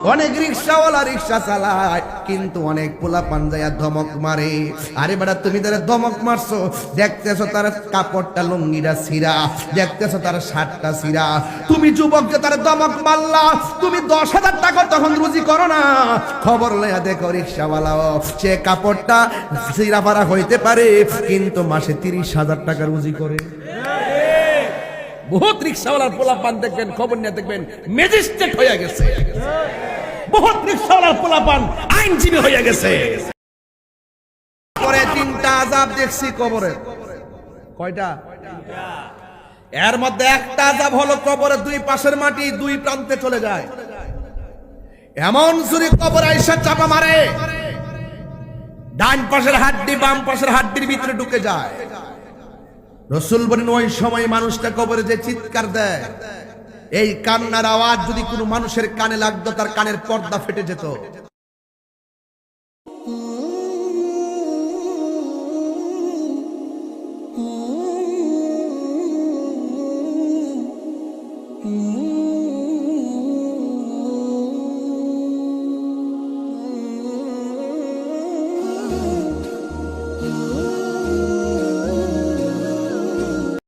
অনেক রিক্সাওয়ালা রিক্সা চালায়, কিন্তু অনেক পোলা পাঞ্জায়া ধমক মারে। আরে বেটা, তুমি তারা ধমক মারছো? দেখতেছো তার কাপড়টা লুঙ্গিটা সিরা দেখতেছো তার শার্টটা সিরা তুমি যুবককে তার ধমক মারলা, তুমি দশ হাজার টাকা তখন রুজি করো না। খবর লয়া দেখো রিক্সাওয়ালাও, সে কাপড়টা সিরা পারা হইতে পারে, কিন্তু মাসে তিরিশ হাজার টাকা রুজি করে। বহুত রিক্সাওয়ালার পোলা পান দেখবেন, খবর নিয়ে দেখবেন, ম্যাজিস্ট্রেট হয়ে গেছে। আইনজীবী হয়ে গেছে। এর মধ্যে একটা দুই প্রান্তে চলে যায়। এমন চাপা মারে পাশের হাড্ডি বাম পাশের হাড্ডির ভিতরে ঢুকে যায়। রসুল বলেন, ওই সময় মানুষটা কবরে যে চিৎকার দেয় এই কান্নার আওয়াজ যদি কোনো মানুষের কানে লাগতো তার কানের পর্দা ফেটে যেত।